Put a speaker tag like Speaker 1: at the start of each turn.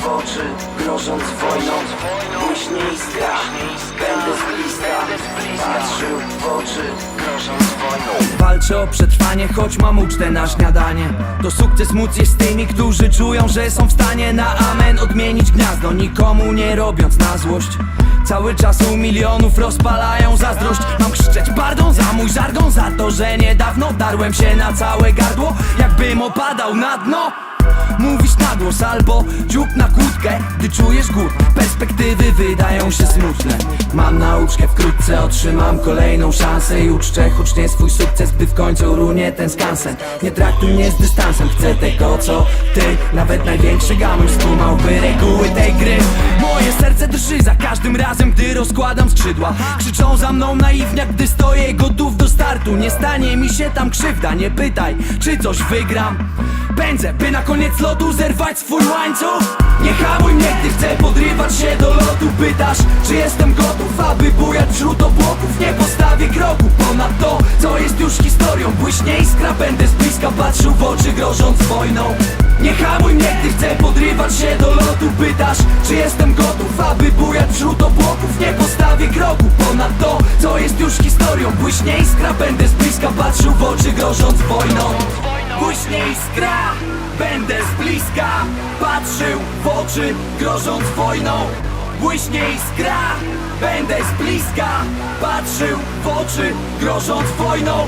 Speaker 1: w oczy, grożąc wojną. Błyśnie iskra, będę z bliska. Patrzył w oczy, grożąc wojną.
Speaker 2: Walczę o przetrwanie, choć mam ucztę na śniadanie. To sukces móc jest z tymi, którzy czują, że są w stanie na amen Odmienić gniazdo, nikomu nie robiąc na złość. Cały czas u milionów rozpalają zazdrość. Mam krzyczeć bardą za mój żargon Za to, że niedawno darłem się na całe gardło Jakbym opadał na dno Mówisz na głos albo dziób na kłódkę Gdy czujesz głód, perspektywy wydają się smutne. Mam nauczkę, wkrótce otrzymam kolejną szansę I uczczę hucznie swój sukces, by w końcu runie ten skansen. Nie traktuj mnie z dystansem, chcę tego co ty Nawet największy gamuś skumałby reguły tej gry Moje serce drży za każdym razem, gdy rozkładam skrzydła. Krzyczą za mną naiwnia, gdy stoję gotów do startu. Nie stanie mi się tam krzywda, nie pytaj, czy coś wygram. Pędzę, by na koniec lotu zerwać swój łańcuch. Nie hamuj mnie, gdy chcę podrywać się do lotu. Pytasz, czy jestem gotów, aby bujać wśród obłoków Nie postawię kroku ponad to, co jest już historią. Błyśnie iskra, będę z bliska patrzył w oczy grożąc wojną. Nie hamuj mnie, gdy chcę podrywać się do lotu Pytasz, czy jestem gotów, aby bujać wśród obłoków. Nie postawię kroku ponad to, co jest już historią. Błyśnie iskra, będę z bliska patrzył w oczy grożąc wojną. Błyśnie iskra, będę z bliska Patrzył w oczy, grożąc wojną. Błyśnie iskra, będę z bliska Patrzył w oczy, grożąc wojną